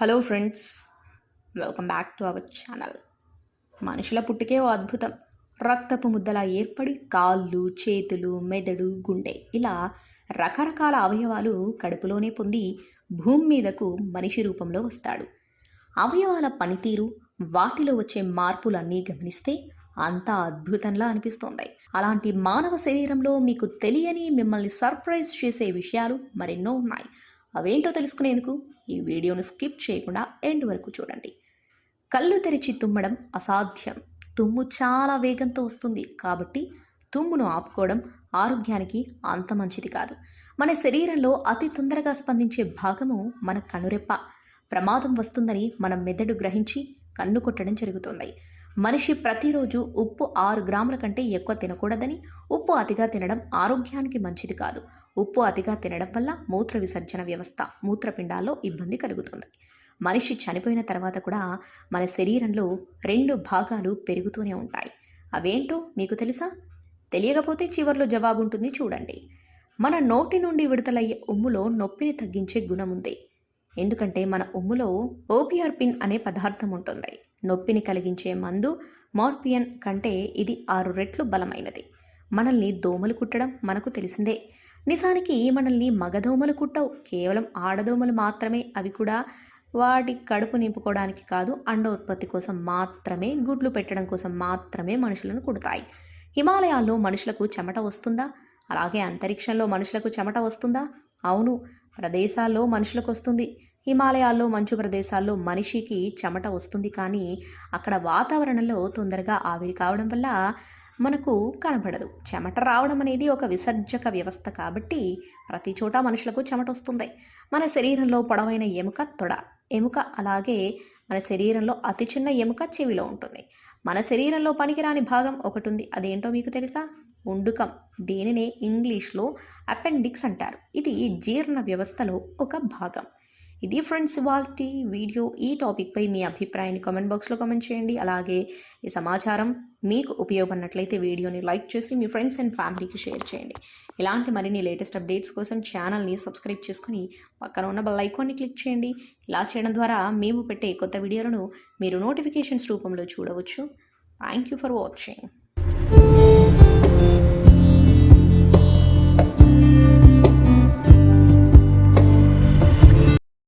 Hello friends welcome back to our channel మనుషుల పుట్టుకే ఓ అద్భుతం. రక్తపు ముద్దలా ఏర్పడి కాళ్ళు చేతులు మెదడు గుండె ఇలా రకరకాల అవయవాలు కడుపులోనే పొంది భూమి మీదకు మనిషి రూపంలో వస్తాడు. అవయవాల పనితీరు వాటిలో వచ్చే మార్పులన్నీ గమనిస్తే అంతా అద్భుతంలా అనిపిస్తోంది. అలాంటి మానవ శరీరంలో మీకు తెలియని మిమ్మల్ని సర్ప్రైజ్ చేసే విషయాలు మరెన్నో ఉన్నాయి. అవేంటో తెలుసుకునేందుకు ఈ వీడియోను స్కిప్ చేయకుండా ఎండ్ వరకు చూడండి. కళ్ళు తెరిచి తుమ్మడం అసాధ్యం. తుమ్ము చాలా వేగంతో వస్తుంది. కాబట్టి తుమ్మును ఆపుకోవడం ఆరోగ్యానికి అంత మంచిది కాదు. మన శరీరంలో అతి తొందరగా స్పందించే భాగము మన కనురెప్ప. ప్రమాదం వస్తుందని మన మెదడు గ్రహించి కన్ను కొట్టడం జరుగుతుంది. మనిషి ప్రతిరోజు ఉప్పు ఆరు గ్రాముల కంటే ఎక్కువ తినకూడదని ఉప్పు అతిగా తినడం ఆరోగ్యానికి మంచిది కాదు. ఉప్పు అతిగా తినడం వల్ల మూత్ర విసర్జన వ్యవస్థ మూత్రపిండాల్లో ఇబ్బంది కలుగుతుంది. మనిషి చనిపోయిన తర్వాత కూడా మన శరీరంలో రెండు భాగాలు పెరుగుతూనే ఉంటాయి. అవేంటో మీకు తెలుసా? తెలియకపోతే చివర్లో జవాబు ఉంటుంది చూడండి. మన నోటి నుండి విడుదలయ్యే ఉమ్ములో నొప్పిని తగ్గించే గుణం ఉంది ఎందుకంటే మన ఉమ్ములో ఓపిఆర్పిన్ అనే పదార్థం ఉంటుంది. నొప్పిని కలిగించే మందు మార్పియన్ కంటే ఇది ఆరు రెట్లు బలమైనది. మనల్ని దోమలు కుట్టడం మనకు తెలిసిందే. నిజానికి మనల్ని మగదోమలు కుట్టవు. కేవలం ఆడదోమలు మాత్రమే. అవి కూడా వాటి కడుపు నింపుకోవడానికి కాదు అండ ఉత్పత్తి కోసం మాత్రమే గుడ్లు పెట్టడం కోసం మాత్రమే మనుషులను కుడతాయి. హిమాలయాల్లో మనుషులకు చెమట వస్తుందా? అలాగే అంతరిక్షంలో మనుషులకు చెమట వస్తుందా? అవును ప్రదేశాల్లో మనుషులకు వస్తుంది. హిమాలయాల్లో మంచు ప్రదేశాల్లో మనిషికి చెమట వస్తుంది. కానీ అక్కడ వాతావరణంలో తొందరగా ఆవిరి కావడం వల్ల మనకు కనబడదు. చెమట రావడం అనేది ఒక విసర్జక వ్యవస్థ కాబట్టి ప్రతి చోట మనుషులకు చెమట వస్తుంది. మన శరీరంలో పొడవైన ఎముక తొడ. ఎముక అలాగే మన శరీరంలో అతి చిన్న ఎముక చెవిలో ఉంటుంది. మన శరీరంలో పనికిరాని భాగం ఒకటి ఉంది. అదేంటో మీకు తెలుసా? ఉండుకం. దీనినే ఇంగ్లీష్లో అపెండిక్స్ అంటారు. ఇది జీర్ణ వ్యవస్థలో ఒక భాగం. ఇది ఫ్రెండ్స్ ఇవాల్టి వీడియో. ఈ టాపిక్పై మీ అభిప్రాయాన్ని కామెంట్ బాక్స్లో కామెంట్ చేయండి. అలాగే ఈ సమాచారం మీకు ఉపయోగపడినట్లయితే వీడియోని లైక్ చేసి మీ ఫ్రెండ్స్ అండ్ ఫ్యామిలీకి షేర్ చేయండి. ఇలాంటి మరిన్ని లేటెస్ట్ అప్డేట్స్ కోసం ఛానల్ని సబ్స్క్రైబ్ చేసుకుని పక్కన ఉన్న బెల్ ఐకాన్ని క్లిక్ చేయండి. ఇలా చేయడం ద్వారా మేము పెట్టే కొత్త వీడియోలను మీరు నోటిఫికేషన్స్ రూపంలో చూడవచ్చు. Thank you for watching.